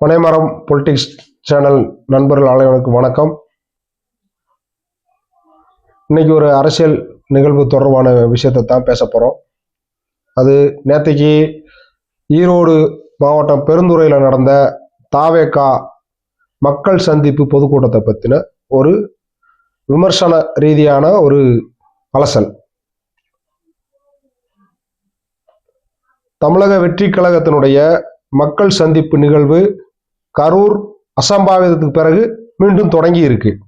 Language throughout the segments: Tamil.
பனைமரம் பொலிட்டிக்ஸ் சேனல் நண்பர்கள் அனைவருக்கும் வணக்கம். இன்னைக்கு ஒரு அரசியல் நிகழ்வு தொடர்பான விஷயத்தை தான் பேச போகிறோம் அது நேற்றுக்கு ஈரோடு மாவட்டம் பெருந்துறையில் நடந்த தாவேகா மக்கள் சந்திப்பு பொதுக்கூட்டத்தை பற்றின ஒரு விமர்சன ரீதியான ஒரு அலசல். தமிழக வெற்றி கழகத்தினுடைய மக்கள் சந்திப்பு நிகழ்வு கரூர் அசம்பாவிதத்துக்கு பிறகு மீண்டும் தொடங்கி இருக்கு.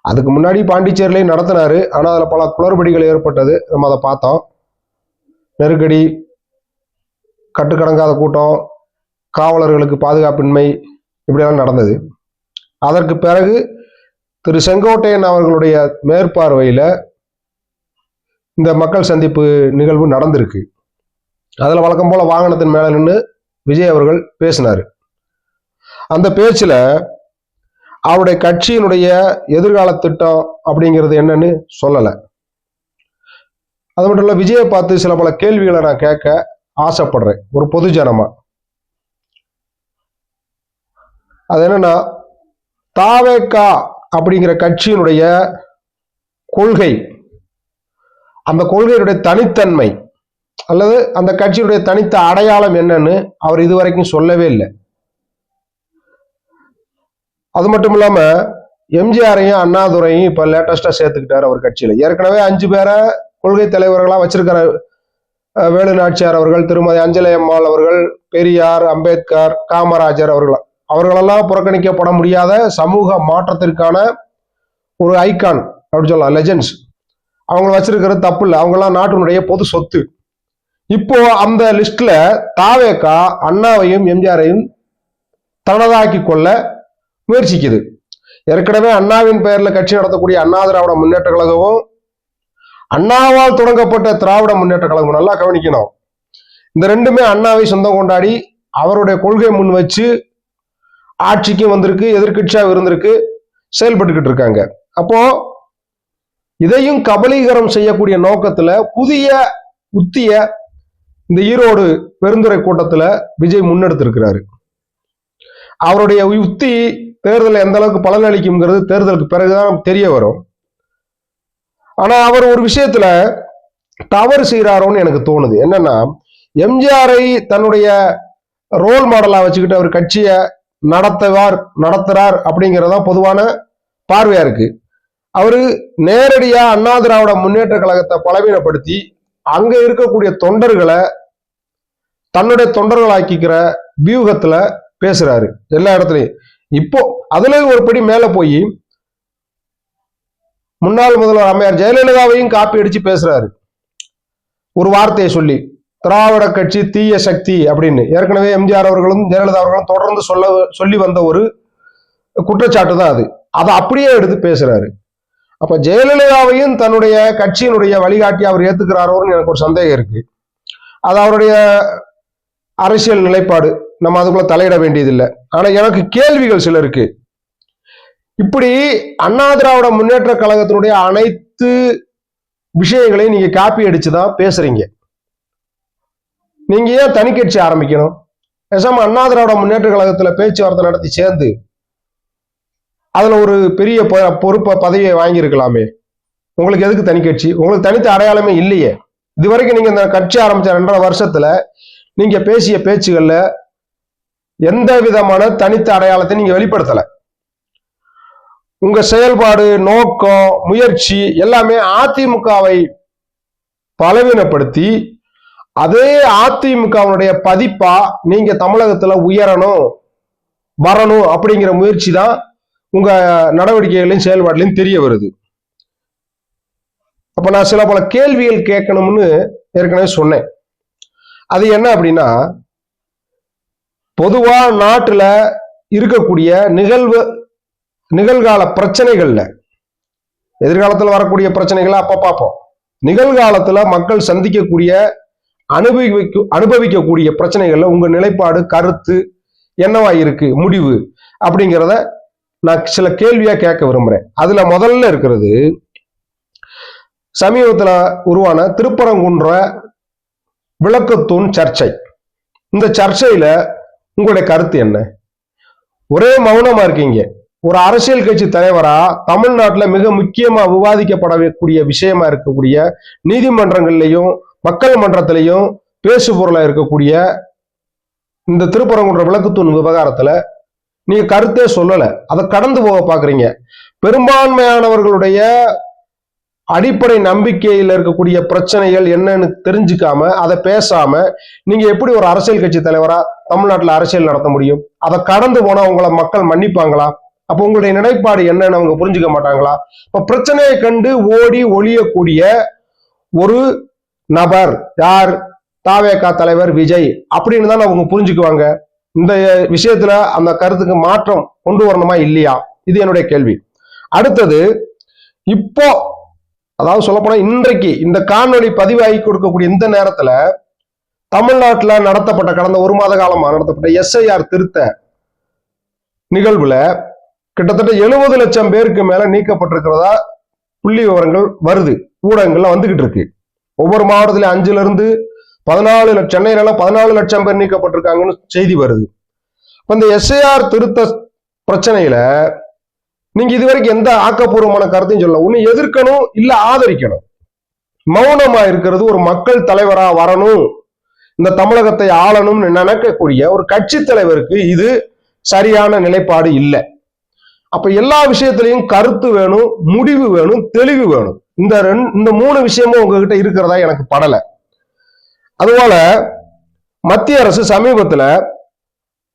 அதுக்கு முன்னாடி பாண்டிச்சேரியிலையும் நடத்தினாரு. ஆனால் அதில் பல குளறுபடிகள் ஏற்பட்டது. நம்ம அதை பார்த்தோம். நெருக்கடி கட்டுக்கடங்காத கூட்டம் காவலர்களுக்கு பாதுகாப்பின்மை இப்படியெல்லாம் நடந்தது. அதற்கு பிறகு திரு செங்கோட்டையன் அவர்களுடைய மேற்பார்வையில் இந்த மக்கள் சந்திப்பு நிகழ்வு நடந்திருக்கு. அதில் வழக்கம் போல் வாகனத்தின் மேலே நின்று விஜய் அவர்கள் பேசினார். அந்த பேச்சில் அவருடைய கட்சியினுடைய எதிர்கால திட்டம் அப்படிங்கிறது என்னன்னு சொல்லலை. அது மட்டும் இல்லை விஜயை பார்த்து சில பல கேள்விகளை நான் கேட்க ஆசைப்படுறேன். ஒரு பொதுஜனமா அது என்னன்னா தாவேக்கா அப்படிங்கிற கட்சியினுடைய கொள்கை அந்த கொள்கையினுடைய தனித்தன்மை அல்லது அந்த கட்சியினுடைய தனித்த அடையாளம் என்னன்னு அவர் இதுவரைக்கும் சொல்லவே இல்லை. அது மட்டும் இல்லாம எம்ஜிஆரையும் அண்ணாதுரையும் இப்ப லேட்டஸ்டா சேர்த்துக்கிட்டாரு அவர் கட்சியில. ஏற்கனவே அஞ்சு பேரை கொள்கை தலைவர்களா வச்சிருக்கிற வேலு நாச்சியார் அவர்கள் திருமதி அஞ்சலி அம்மாள் அவர்கள் பெரியார் அம்பேத்கர் காமராஜர் அவர்கள் அவர்களெல்லாம் புறக்கணிக்கப்பட முடியாத சமூக மாற்றத்திற்கான ஒரு ஐகான் அப்படின்னு சொல்லலாம் லெஜெண்ட்ஸ் அவங்க வச்சிருக்கிறது தப்பு இல்லை. அவங்கெல்லாம் நாட்டினுடைய பொது சொத்து. இப்போ அந்த லிஸ்ட்ல தாவேக்கா அண்ணாவையும் எம்ஜிஆரையும் தனதாக்கி கொள்ள முயற்சிக்குது. ஏற்கனவே அண்ணாவின் பெயர்ல கட்சி நடத்தக்கூடிய அண்ணா திராவிட முன்னேற்ற கழகமும் அண்ணாவால் தொடங்கப்பட்ட திராவிட முன்னேற்ற கழகம் நல்லா கவனிக்கணும். இந்த ரெண்டுமே அண்ணாவை சொந்தம் கொண்டாடி அவருடைய கொள்கை முன் வச்சு ஆட்சிக்கும் வந்திருக்கு எதிர்கட்சியாக இருந்திருக்கு செயல்பட்டுக்கிட்டு இருக்காங்க. அப்போ இதையும் கபலீகரம் செய்யக்கூடிய நோக்கத்துல புதிய உத்திய இந்த ஈரோடு பெருந்துறை கூட்டத்துல விஜய் முன்னெடுத்திருக்கிறாரு. அவருடைய உத்தி தேர்தல் எந்த அளவுக்கு பலனளிக்கும்ங்கிறது தேர்தலுக்கு பிறகுதான் தெரிய வரும். ஆனா அவர் ஒரு விஷயத்துல தவறு செய்கிறாரோன்னு எனக்கு தோணுது. என்னன்னா எம்ஜிஆரை தன்னுடைய ரோல் மாடலா வச்சுக்கிட்டு அவர் கட்சியை நடத்துவார் நடத்துறார் அப்படிங்கறதா பொதுவான பார்வையா இருக்கு. அவரு நேரடியா அண்ணா திராவிட முன்னேற்ற கழகத்தை பலவீனப்படுத்தி அங்க இருக்கக்கூடிய தொண்டர்களை தன்னுடைய தொண்டர்களாக்கிக்கிற வியூகத்துல பேசுறாரு. எல்லா இடத்துலயும். இப்போ அதுல ஒரு படி மேல போய் முன்னாள் முதல்வர் அம்மையார் ஜெயலலிதாவையும் காப்பி அடிச்சு பேசுறாரு. ஒரு வார்த்தையை சொல்லி திராவிட கட்சி தீய சக்தி அப்படின்னு ஏற்கனவே எம்ஜிஆர் அவர்களும் ஜெயலலிதா அவர்களும் தொடர்ந்து சொல்ல சொல்லி வந்த ஒரு குற்றச்சாட்டு தான் அது. அதை அப்படியே எடுத்து பேசுறாரு. அப்ப ஜெயலலிதாவையும் தன்னுடைய கட்சியினுடைய வழிகாட்டி அவர் ஏத்துக்கிறாரோன்னு எனக்கு ஒரு சந்தேகம் இருக்கு. அது அவருடைய அரசியல் நிலைப்பாடு நம்ம அதுக்குள்ள தலையிட வேண்டியதில்லை. ஆனா எனக்கு கேள்விகள் சில இருக்கு. இப்படி அண்ணா திராவிட முன்னேற்ற கழகத்தினுடைய அனைத்து விஷயங்களையும் நீங்க காப்பி அடிச்சு தான் பேசுறீங்க. நீங்க ஏன் தனி கட்சி ஆரம்பிக்கணும்? பேசாம அண்ணா திராவிட முன்னேற்ற கழகத்துல பேச்சுவார்த்தை நடத்தி சேர்ந்து அதுல ஒரு பெரிய பொ- பொறுப்பை பதவியை வாங்கியிருக்கலாமே. உங்களுக்கு எதுக்கு தனி கட்சி? உங்களுக்கு தனித்த அடையாளமே இல்லையே. இது வரைக்கும் நீங்க இந்த கட்சி ஆரம்பிச்ச ரெண்டரை வருஷத்துல நீங்க பேசிய பேச்சுகள்ல எந்த விதமான தனித்த அடையாளத்தை நீங்க வெளிப்படுத்தல. உங்க செயல்பாடு நோக்கம் முயற்சி எல்லாமே அதிமுகவை பலவீனப்படுத்தி அதே அதிமுகவுடைய பதிப்பா நீங்க தமிழகத்துல உயரணும் வரணும் அப்படிங்கிற முயற்சி தான் உங்க நடவடிக்கைகளையும் செயல்பாடுலையும் தெரிய வருது. அப்ப நான் சில பல கேள்விகள் கேட்கணும்னு ஏற்கனவே சொன்னேன். அது என்ன அப்படின்னா பொதுவா நாட்டுல இருக்கக்கூடிய நிகழ்வு நிகழ்கால பிரச்சனைகள்ல. எதிர்காலத்துல வரக்கூடிய பிரச்சனைகளை அப்ப பார்ப்போம். நிகழ்காலத்துல மக்கள் சந்திக்கக்கூடிய அனுபவிக்க அனுபவிக்கக்கூடிய பிரச்சனைகள்ல உங்க நிலைப்பாடு கருத்து என்னவா இருக்கு முடிவு அப்படிங்கிறத நான் சில கேள்வியா கேட்க விரும்புறேன். அதுல முதல்ல இருக்கிறது சமீபத்துல உருவான திருப்பரங்குன்ற விளக்கத்தூண் சர்ச்சை. இந்த சர்ச்சையில உங்களுடைய கருத்து என்ன? ஒரே மௌனமா இருக்கீங்க. ஒரு அரசியல் கட்சி தலைவரா தமிழ்நாட்டில் மிக முக்கியமா விவாதிக்கப்படக்கூடிய விஷயமா இருக்கக்கூடிய நீதிமன்றங்கள்லையும் மக்கள் மன்றத்திலையும் பேசு பொருளா இருக்கக்கூடிய இந்த திருப்பரங்குன்ற விளக்குத்தூண் விவகாரத்துல நீங்க கருத்தே சொல்லலை. அதை கடந்து போக பாக்குறீங்க. பெரும்பான்மையானவர்களுடைய அடிப்படை நம்பிக்கையில் இருக்கக்கூடிய பிரச்சனைகள் என்னன்னு தெரிஞ்சுக்காம அதை பேசாம நீங்க எப்படி ஒரு அரசியல் கட்சி தலைவரா தமிழ்நாட்டில் அரசியல் நடத்த முடியும்? அதை கடந்து போனா உங்களை மக்கள் மன்னிப்பாங்களா? அப்போ உங்களுடைய நிலைப்பாடு என்னன்னு அவங்க புரிஞ்சுக்க மாட்டாங்களா? இப்போ பிரச்சனையை கண்டு ஓடி ஒழியக்கூடிய ஒரு நபர் யார்? தாவேகா தலைவர் விஜய். அப்படின்னு தான் அவங்க புரிஞ்சுக்குவாங்க. இந்த விஷயத்துல அந்த கருத்துக்கு மாற்றம் கொண்டு வரணுமா இல்லையா? இது என்னுடைய கேள்வி. அடுத்தது இப்போ அதாவது சொல்லப்போனா இன்றைக்கு இந்த காணொலி பதிவாகி கொடுக்கக்கூடிய இந்த நேரத்துல தமிழ்நாட்டுல நடத்தப்பட்ட கடந்த ஒரு மாத காலமா நடத்தப்பட்ட எஸ்ஐஆர் திருத்த நிகழ்வுல கிட்டத்தட்ட எழுபது லட்சம் பேருக்கு மேல நீக்கப்பட்டிருக்கிறதா புள்ளி விவரங்கள் வருது ஊடகங்கள்ல வந்துகிட்டு இருக்கு. ஒவ்வொரு மாவட்டத்திலும் அஞ்சுல இருந்து பதினாலு லட்சம் சென்னையில பதினாலு லட்சம் பேர் நீக்கப்பட்டிருக்காங்கன்னு செய்தி வருது. இந்த எஸ்ஐஆர் திருத்த பிரச்சனையில நீங்க இதுவரைக்கும் எந்த ஆக்கப்பூர்வமான கருத்தையும் சொல்லல. ஒண்ணு எதிர்க்கணும் இல்ல ஆதரிக்கணும். மௌனமா இருக்கிறது ஒரு மக்கள் தலைவரா வரணும். இந்த தமிழகத்தை ஆளணும்னு நினைக்கக்கூடிய ஒரு கட்சி தலைவருக்கு இது சரியான நிலைப்பாடு இல்லை. அப்ப எல்லா விஷயத்திலையும் கருத்து வேணும் முடிவு வேணும் தெளிவு வேணும். இந்த ரெண்டு இந்த மூணு விஷயமும் உங்ககிட்ட இருக்கிறதா எனக்கு படல. அதுபோல மத்திய அரசு சமீபத்துல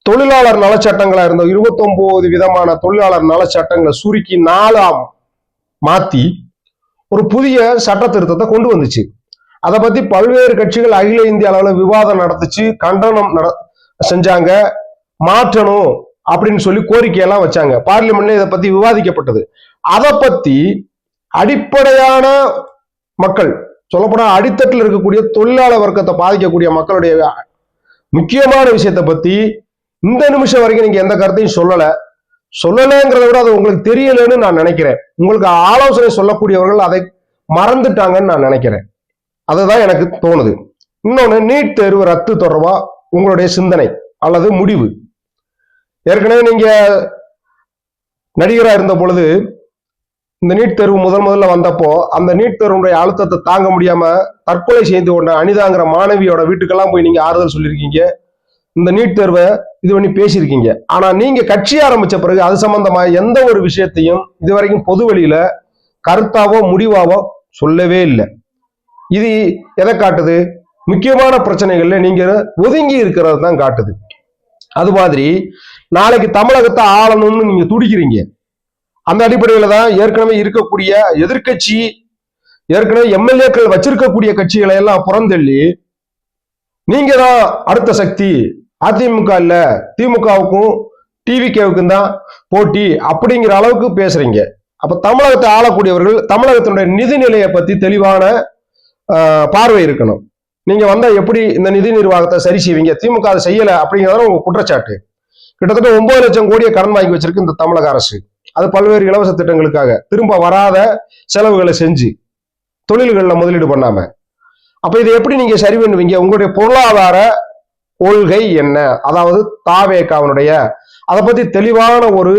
தொழிலாளர் நலச்சட்டங்களா இருந்த இருபத்தொன்பது விதமான தொழிலாளர் நலச்சட்டங்களை சுருக்கி நாலாம் மாத்தி ஒரு புதிய சட்ட திருத்தத்தை கொண்டு வந்துச்சு. அதை பத்தி பல்வேறு கட்சிகள் அகில இந்திய அளவில் விவாதம் நடத்துச்சு கண்டனம் நட செஞ்சாங்க மாற்றணும் அப்படின்னு சொல்லி கோரிக்கையெல்லாம் வச்சாங்க. பார்லிமெண்ட்ல இதை பத்தி விவாதிக்கப்பட்டது. அதை பத்தி அடிப்படையான மக்கள் சொல்லப்போனா அடித்தட்டில் இருக்கக்கூடிய தொழிலாளர் வர்க்கத்தை பாதிக்கக்கூடிய மக்களுடைய முக்கியமான விஷயத்தை பத்தி இந்த நிமிஷம் வரைக்கும் நீங்க எந்த கருத்தையும் சொல்லல. சொல்லலைங்கிறத விட அது உங்களுக்கு தெரியலன்னு நான் நினைக்கிறேன். உங்களுக்கு ஆலோசனை சொல்லக்கூடியவர்கள் அதை மறந்துட்டாங்கன்னு நான் நினைக்கிறேன். அதுதான் எனக்கு தோணுது. இன்னொன்னு நீட் தேர்வு ரத்து தொடர்பா? உங்களுடைய சிந்தனை அல்லது முடிவு? ஏற்கனவே நீங்க நடிகரா இருந்த பொழுது இந்த நீட் தேர்வு முதல் முதல்ல வந்தப்போ அந்த நீட் தேர்வுடைய அழுத்தத்தை தாங்க முடியாம தற்கொலை செய்து கொண்ட அனிதாங்கிற மாணவியோட வீட்டுக்கெல்லாம் போய் நீங்க ஆறுதல் சொல்லியிருக்கீங்க. இந்த நீட் தேர்வை இது பண்ணி பேசியிருக்கீங்க. ஆனா நீங்க கட்சி ஆரம்பிச்ச பிறகு அது சம்பந்தமா எந்த ஒரு விஷயத்தையும் இதுவரைக்கும் பொது வழியில கருத்தாவோ முடிவாவோ சொல்லவே இல்லை. இது எதை காட்டுது? முக்கியமான பிரச்சனைகள்ல நீங்க ஒதுங்கி இருக்கிறது தான் காட்டுது. அது மாதிரி நாளைக்கு தமிழகத்தை ஆளணும்னு நீங்க துடிக்கிறீங்க. அந்த அடிப்படையில தான் ஏற்கனவே இருக்கக்கூடிய எதிர்க்கட்சி ஏற்கனவே எம்எல்ஏக்கள் வச்சிருக்கக்கூடிய கட்சிகளை எல்லாம் புறந்தள்ளி நீங்க தான் அடுத்த சக்தி. அதிமுக இல்ல திமுகவுக்கும் டிவிகேவுக்கும் தான் போட்டி அப்படிங்கிற அளவுக்கு பேசுறீங்க. அப்ப தமிழகத்தை ஆளக்கூடியவர்கள் தமிழகத்தினுடைய நிதிநிலையை பத்தி தெளிவான ஆஹ், பார்வை இருக்கணும். நீங்க வந்தா எப்படி இந்த நிதி நிர்வாகத்தை சரி செய்வீங்க? திமுக அதை செய்யல அப்படிங்கிறத உங்க குற்றச்சாட்டு. கிட்டத்தட்ட ஒன்பது லட்சம் கோடியை கடன் வாங்கி வச்சிருக்கு இந்த தமிழக அரசு. அது பல்வேறு இலவச திட்டங்களுக்காக திரும்ப வராத செலவுகளை செஞ்சு தொழில்களில் முதலீடு பண்ணாம. அப்ப இதை எப்படி நீங்க சரி பண்ணுவீங்க? உங்களுடைய பொருளாதார கொள்கை என்ன? அதாவது தாவேக்காவனுடைய அதை பத்தி தெளிவான ஒரு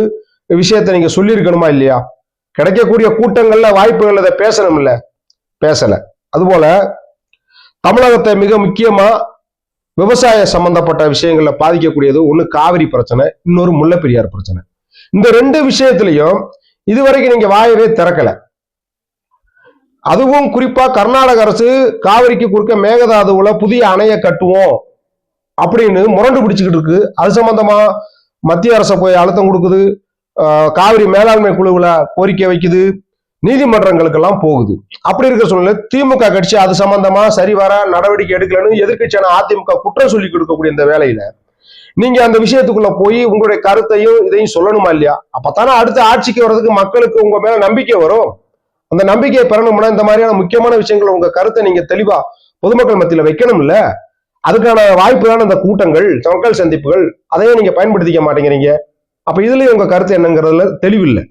விஷயத்தை நீங்க சொல்லியிருக்கணுமா இல்லையா? கிடைக்கக்கூடிய கூட்டங்கள்ல வாய்ப்புகள் அதை பேசணும் இல்ல பேசல. அதுபோல தமிழகத்தை மிக முக்கியமா விவசாய சம்பந்தப்பட்ட விஷயங்கள்ல பாதிக்கக்கூடியது ஒண்ணு காவிரி பிரச்சனை இன்னொரு முல்லைப்பெரியார் பிரச்சனை. இந்த ரெண்டு விஷயத்திலையும் இதுவரைக்கும் நீங்க வாயவே திறக்கல. அதுவும் குறிப்பா கர்நாடக அரசு காவிரிக்கு குறுக்க மேகதாதுவுல புதிய அணையை கட்டுவோம். அப்படின்னு முரண்டு பிடிச்சுக்கிட்டு இருக்கு. அது சம்பந்தமா மத்திய அரசை போய் அழுத்தம் கொடுக்குது. ஆஹ் காவிரி மேலாண்மை குழுவில் கோரிக்கை வைக்குது. நீதிமன்றங்களுக்கெல்லாம் போகுது. அப்படி இருக்க சூழ்நிலை திமுக கட்சி அது சம்பந்தமா சரிவர நடவடிக்கை எடுக்கலன்னு எதிர்க்கட்சியான அதிமுக குற்றம் சொல்லி கொடுக்கக்கூடிய இந்த வேலையில நீங்க அந்த விஷயத்துக்குள்ள போய் உங்களுடைய கருத்தையும் இதையும் சொல்லணுமா இல்லையா? அப்பத்தானே அடுத்த ஆட்சிக்கு வர்றதுக்கு மக்களுக்கு உங்க மேல நம்பிக்கை வரும். அந்த நம்பிக்கையை பெறணும்னா இந்த மாதிரியான முக்கியமான விஷயங்கள் உங்க கருத்தை நீங்க தெளிவா பொதுமக்கள் மத்தியில வைக்கணும்ல. அதுக்கான வாய்ப்பு தான் இந்த கூட்டங்கள் மக்கள் சந்திப்புகள் அதையும் நீங்க பயன்படுத்திக்க மாட்டேங்கிறீங்க. அப்ப இதுலயும் உங்க கருத்து என்னங்கிறதுல தெளிவில்லை.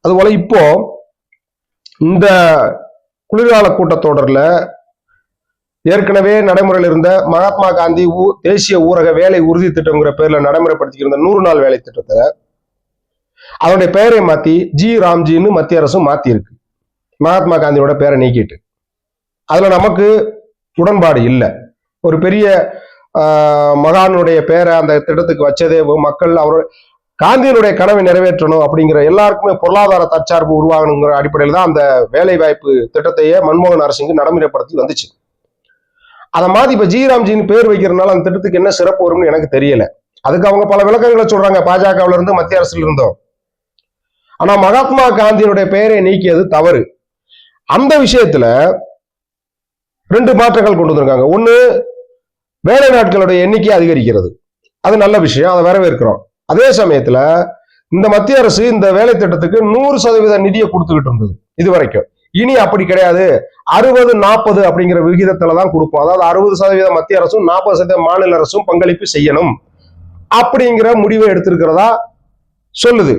அதுபோல இப்போ இந்த குளிர்கால கூட்டத்தொடர்ல ஏற்கனவே நடைமுறையில் இருந்த மகாத்மா காந்தி ஊ- தேசிய ஊரக வேலை உறுதி திட்டம்ங்கிற பேர்ல நடைமுறைப்படுத்தியிருந்த நூறு நாள் வேலை திட்டத்தை அதனுடைய பெயரை மாத்தி ஜி ராம்ஜின்னு மத்திய அரசும் மாத்தி இருக்கு மகாத்மா காந்தியோட பேரை நீக்கிட்டு. அதுல நமக்கு உடன்பாடு இல்லை. ஒரு பெரிய ஆஹ், மகானுடைய பேரை அந்த திட்டத்துக்கு வச்சதே மக்கள் அவர் காந்தியினுடைய கனவை நிறைவேற்றணும் அப்படிங்கிற எல்லாருக்குமே பொருளாதார தற்சார்பு உருவாகணுங்கிற அடிப்படையில் தான் அந்த வேலை வாய்ப்பு திட்டத்தையே மன்மோகன் அரசுக்கு நடைமுறைப்படுத்தி வந்துச்சு. அதை மாதிரி இப்போ ஜிராம்ஜின்னு பேர் வைக்கிறதுனால அந்த திட்டத்துக்கு என்ன சிறப்பு வரும்னு எனக்கு தெரியல. அதுக்கு அவங்க பல விளக்கங்களை சொல்றாங்க. பாஜகவுல இருந்து மத்திய அரசுல இருந்தோம். ஆனா மகாத்மா காந்தியினுடைய பெயரை நீக்கியது தவறு. அந்த விஷயத்துல ரெண்டு மாற்றங்கள் கொண்டு வந்திருக்காங்க. ஒண்ணு வேலை நாட்களுடைய எண்ணிக்கை அதிகரிக்கிறது. அது நல்ல விஷயம் அதை வரவேற்கிறோம். அதே சமயத்துல இந்த மத்திய அரசு இந்த வேலை திட்டத்துக்கு நூறு சதவீத நிதியை கொடுத்துக்கிட்டு இருந்தது இது வரைக்கும் இனி அப்படி கிடையாது. அறுபது நாற்பது அப்படிங்கிற விகிதத்துல தான் கொடுப்போம். அதாவது அறுபது சதவீதம் மத்திய அரசும் நாற்பது சதவீத மாநில அரசும் பங்களிப்பு செய்யணும். அப்படிங்கிற முடிவை எடுத்திருக்கிறதா சொல்லுது.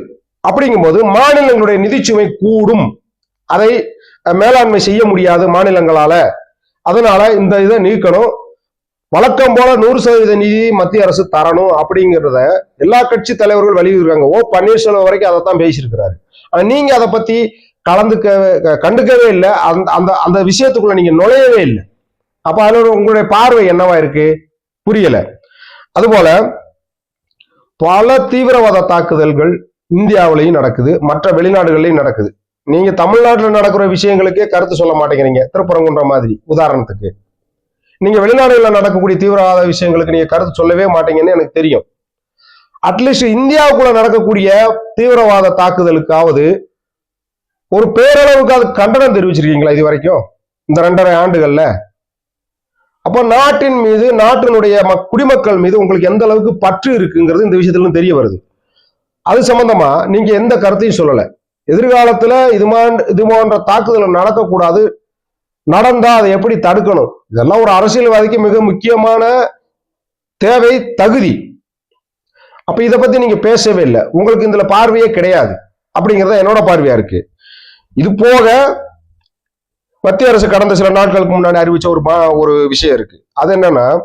அப்படிங்கும்போது மாநிலங்களுடைய நிதிச்சுமை கூடும். அதை மேலாண்மை செய்ய முடியாது மாநிலங்களால. அதனால இந்த இதை நீக்கணும். வழக்கம் போல நூறு சதவீத நிதி மத்திய அரசு தரணும் அப்படிங்கிறத எல்லா கட்சி தலைவர்கள் வலியுறுத்திருக்காங்க. ஓ பன்னீர்செல்வம் வரைக்கும் அதை தான் பேசியிருக்கிறாரு. ஆனா நீங்க அதை பத்தி கலந்துக்க கண்டுக்கவே இல்லை. அந்த அந்த அந்த விஷயத்துக்குள்ள நீங்க நுழையவே இல்லை. அப்ப அதில் உங்களுடைய பார்வை என்னவா இருக்கு? புரியல. அதுபோல பல தீவிரவாத தாக்குதல்கள் இந்தியாவிலையும் நடக்குது. மற்ற வெளிநாடுகள்லையும் நடக்குது. நீங்க தமிழ்நாட்டில் நடக்கிற விஷயங்களுக்கே கருத்து சொல்ல மாட்டேங்கிறீங்க. திருப்பரங்குன்ற மாதிரி உதாரணத்துக்கு. நீங்க வெளிநாடுகளில் நடக்கக்கூடிய தீவிரவாத விஷயங்களுக்கு நீங்க கருத்து சொல்லவே மாட்டீங்கன்னு எனக்கு தெரியும். அட்லீஸ்ட் இந்தியாவுக்குள்ள நடக்கக்கூடிய தீவிரவாத தாக்குதலுக்காவது ஒரு பேரளவுக்கு அது கண்டனம் தெரிவிச்சிருக்கீங்களா இது வரைக்கும்? இந்த ரெண்டரை ஆண்டுகள்ல. அப்போ நாட்டின் மீது நாட்டினுடைய குடிமக்கள் மீது உங்களுக்கு எந்த அளவுக்கு பற்று இருக்குங்கிறது இந்த விஷயத்துல தெரிய வருது. அது சம்பந்தமா நீங்க எந்த கருத்தையும் சொல்லலை. எதிர்காலத்துல இது மா- இது போன்ற தாக்குதல் நடக்கக்கூடாது நடந்தா அதை எப்படி தடுக்கணும்? இதெல்லாம் ஒரு அரசியல்வாதிக்கு மிக முக்கியமான தேவை தகுதி. அப்ப இதை பத்தி நீங்க பேசவே இல்லை. உங்களுக்கு இதுல பார்வையே கிடையாது. அப்படிங்கறத என்னோட பார்வையா இருக்கு. இது போக மத்திய அரசு கடந்த சில நாட்களுக்கு முன்னாடி அறிவிச்ச ஒரு மா- ஒரு விஷயம் இருக்கு. அது என்னன்னா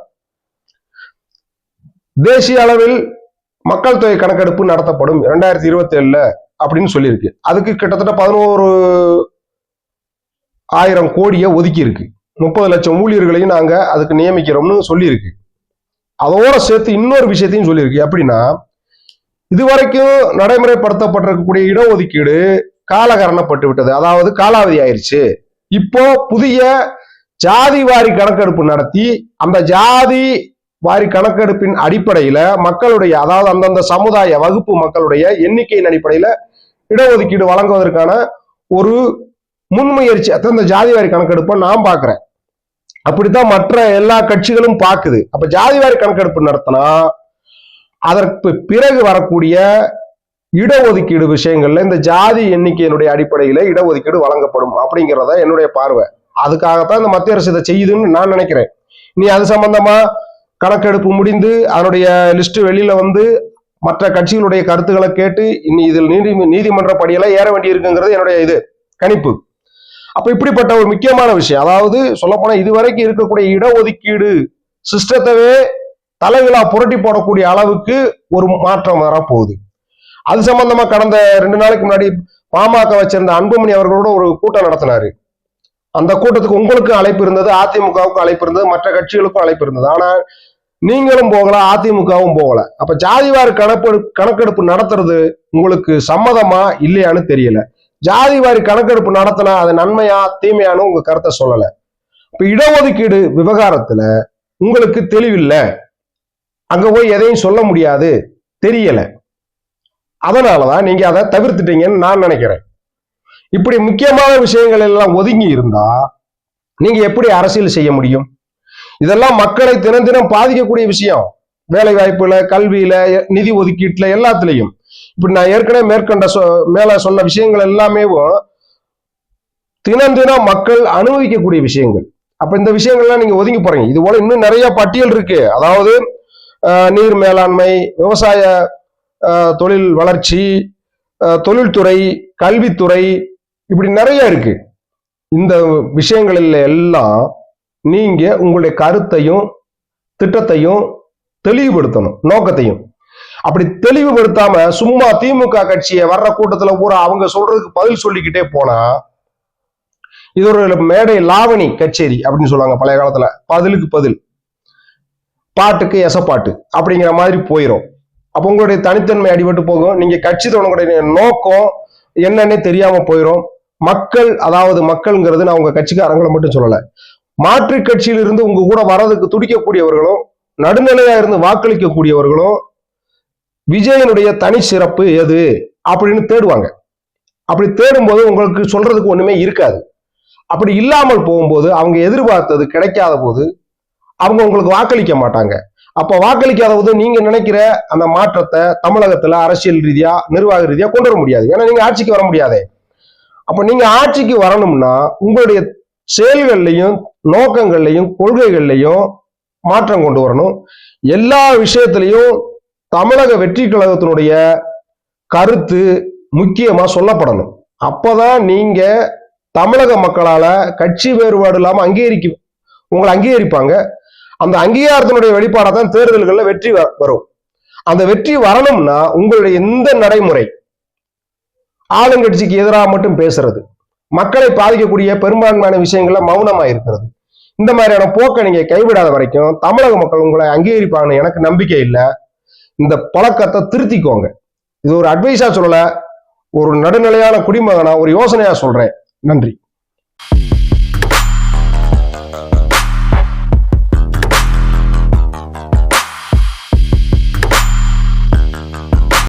தேசிய அளவில் மக்கள் தொகை கணக்கெடுப்பு நடத்தப்படும் இரண்டாயிரத்தி இருபத்தி ஏழுல அப்படின்னு சொல்லியிருக்கு. அதுக்கு கிட்டத்தட்ட பதினோரு ஆயிரம் கோடியை ஒதுக்கி இருக்கு முப்பது லட்சம் ஊழியர்களையும் நாங்க அதுக்கு நியமிக்கிறோம்னு சொல்லியிருக்கு. அதோட சேர்த்து இன்னொரு விஷயத்தையும் சொல்லியிருக்கு. எப்படின்னா இதுவரைக்கும் நடைமுறைப்படுத்தப்பட்டிருக்கக்கூடிய இடஒதுக்கீடு காலகரணப்பட்டு விட்டது அதாவது காலாவதி ஆயிருச்சு. இப்போ புதிய ஜாதி வாரி கணக்கெடுப்பு நடத்தி அந்த ஜாதி வாரி கணக்கெடுப்பின் அடிப்படையில மக்களுடைய அதாவது அந்தந்த சமுதாய வகுப்பு மக்களுடைய எண்ணிக்கையின் அடிப்படையில இடஒதுக்கீடு வழங்குவதற்கான ஒரு முன்முயற்சி. அதான் இந்த ஜாதி வாரி கணக்கெடுப்பை நான் பார்க்குறேன். அப்படித்தான் மற்ற எல்லா கட்சிகளும் பார்க்குது. அப்ப ஜாதி வாரி கணக்கெடுப்பு நடத்தினா அதற்கு பிறகு வரக்கூடிய இடஒதுக்கீடு விஷயங்கள்ல இந்த ஜாதி எண்ணிக்கையினுடைய அடிப்படையில இடஒதுக்கீடு வழங்கப்படும் அப்படிங்கிறத என்னுடைய பார்வை. அதுக்காகத்தான் இந்த மத்திய அரசு இதை செய்யுதுன்னு நான் நினைக்கிறேன். நீ அது சம்பந்தமா கணக்கெடுப்பு முடிந்து அதனுடைய லிஸ்ட் வெளியில வந்து மற்ற கட்சிகளுடைய கருத்துக்களை கேட்டு இனி இதில் நீதி நீதிமன்ற படியெல்லாம் ஏற வேண்டி இருக்குங்கிறது என்னுடைய இது கணிப்பு. அப்ப இப்படிப்பட்ட ஒரு முக்கியமான விஷயம். அதாவது சொல்லப்போனால் இதுவரைக்கும் இருக்கக்கூடிய இடஒதுக்கீடு சிஸ்டத்தவே தலைவிழா புரட்டி போடக்கூடிய அளவுக்கு ஒரு மாற்றம் வரப்போகுது. அது சம்பந்தமா கடந்த ரெண்டு நாளைக்கு முன்னாடி பாமக வச்சிருந்த அன்புமணி அவர்களோட ஒரு கூட்டம் நடத்தினாரு. அந்த கூட்டத்துக்கு உங்களுக்கும் அழைப்பு இருந்தது அதிமுகவுக்கும் அழைப்பு இருந்தது மற்ற கட்சிகளுக்கும் அழைப்பு இருந்தது. ஆனா நீங்களும் போகல அதிமுகவும் போகல. அப்ப ஜாதிவாரி கணக்கெடுப்பு கணக்கெடுப்பு நடத்துறது உங்களுக்கு சம்மதமா இல்லையான்னு தெரியல. ஜாதிவாரி கணக்கெடுப்பு நடத்தினா அது நன்மையா தீமையான்னு உங்க கருத்தை சொல்லல. இப்ப இடஒதுக்கீடு விவகாரத்துல உங்களுக்கு தெளிவில்லை. அங்க போய் எதையும் சொல்ல முடியாது தெரியல. அதனாலதான் நீங்க அதை தவிர்த்துட்டீங்கன்னு நான் நினைக்கிறேன். இப்படி முக்கியமான விஷயங்கள் எல்லாம் ஒதுங்கி இருந்தா நீங்க எப்படி அரசியல் செய்ய முடியும்? இதெல்லாம் மக்களை தினம் தினம் பாதிக்கக்கூடிய விஷயம். வேலை வாய்ப்புல கல்வியில நிதி ஒதுக்கீட்டுல எல்லாத்துலயும். இப்படி நான் ஏற்கனவே மேற்கண்ட சொ- மேல சொன்ன விஷயங்கள் எல்லாமேவும் தினம் தினம் மக்கள் அனுபவிக்கக்கூடிய விஷயங்கள். அப்ப இந்த விஷயங்கள்லாம் நீங்க ஒதுங்கி போறீங்க. இது போல இன்னும் நிறைய பட்டியல் இருக்கு. அதாவது நீர் மேலாண்மை விவசாய தொழில் வளர்ச்சி தொழில்துறை கல்வித்துறை இப்படி நிறைய இருக்கு. இந்த விஷயங்களில் எல்லாம் நீங்க உங்களுடைய கருத்தையும் திட்டத்தையும் தெளிவுபடுத்தணும் நோக்கத்தையும். அப்படி தெளிவுபடுத்தாம சும்மா திமுக கட்சியை வர்ற கூட்டத்துல பூரா அவங்க சொல்றதுக்கு பதில் சொல்லிக்கிட்டே போனா இது ஒரு மேடை லாவணி கச்சேரி அப்படின்னு சொல்லுவாங்க பழைய காலத்துல. பதிலுக்கு பதில். பாட்டுக்கு எசப்பாட்டு அப்படிங்கிற மாதிரி போயிடும் அப்போ உங்களுடைய தனித்தன்மை அடிபட்டு போகும். நீங்க கட்சி தொடங்கக்கூடிய நோக்கம் என்னன்னே தெரியாம போயிடும் மக்கள் அதாவது மக்கள்ங்கிறது நான் உங்க கட்சிக்காரங்களை மட்டும் சொல்லல. மாற்றுக் கட்சியிலிருந்து உங்க கூட வரதுக்கு துடிக்கக்கூடியவர்களும் நடுநிலையா இருந்து வாக்களிக்கக்கூடியவர்களும் விஜயனுடைய தனி சிறப்பு எது அப்படின்னு தேடுவாங்க. அப்படி தேடும்போது உங்களுக்கு சொல்றதுக்கு ஒண்ணுமே இருக்காது. அப்படி இல்லாமல் போகும்போது அவங்க எதிர்பார்த்தது கிடைக்காத போது அவங்க உங்களுக்கு வாக்களிக்க மாட்டாங்க. அப்ப வாக்களிக்காத போது நீங்க நினைக்கிற அந்த மாற்றத்தை தமிழகத்துல அரசியல் ரீதியா நிர்வாக ரீதியா கொண்டு வர முடியாது. ஏன்னா நீங்க ஆட்சிக்கு வர முடியாதே. அப்ப நீங்க ஆட்சிக்கு வரணும்னா உங்களுடைய செயல்கள்லையும் நோக்கங்கள்லையும் கொள்கைகள்லையும் மாற்றம் கொண்டு வரணும். எல்லா விஷயத்திலையும் தமிழக வெற்றி கழகத்தினுடைய கருத்து முக்கியமா சொல்லப்படணும். அப்பதான் நீங்க தமிழக மக்களால கட்சி வேறுபாடு இல்லாம அங்கீகரிக்க உங்களை அங்கீகரிப்பாங்க. அந்த அங்கீகாரத்தினுடைய வெளிப்பாடாக தான் தேர்தல்களில் வெற்றி வ- வரும். அந்த வெற்றி வரணும்னா உங்களுடைய எந்த நடைமுறை? ஆளுங்கட்சிக்கு எதிராக மட்டும் பேசுறது. மக்களை பாதிக்கக்கூடிய பெரும்பான்மையான விஷயங்கள்ல மௌனமா இருக்கிறது. இந்த மாதிரியான போக்கை நீங்க கைவிடாத வரைக்கும் தமிழக மக்கள் உங்களை அங்கீகரிப்பாங்கன்னு எனக்கு நம்பிக்கை இல்லை. இந்த பழக்கத்தை திருத்திக்கோங்க. இது ஒரு அட்வைஸா சொல்லல ஒரு நடுநிலையான குடிமகனா ஒரு யோசனையா சொல்றேன். நன்றி.